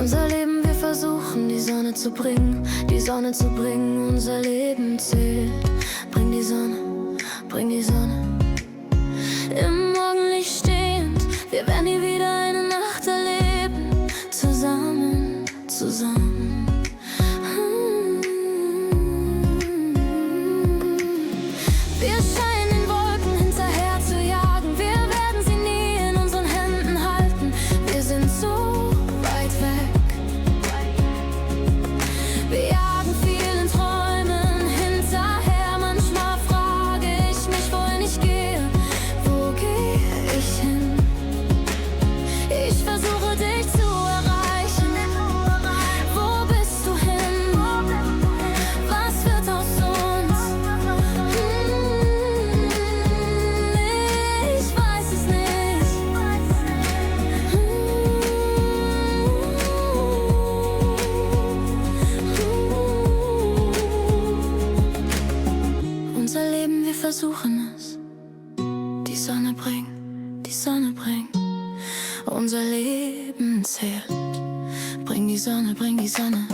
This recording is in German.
Unser Leben, wir versuchen die Sonne zu bringen, die Sonne zu bringen, unser Leben zählt. Bring die Sonne, bring die Sonne. Im Morgenlicht stehend, wir werden nie wieder. Bring die Sonne, bring die Sonne.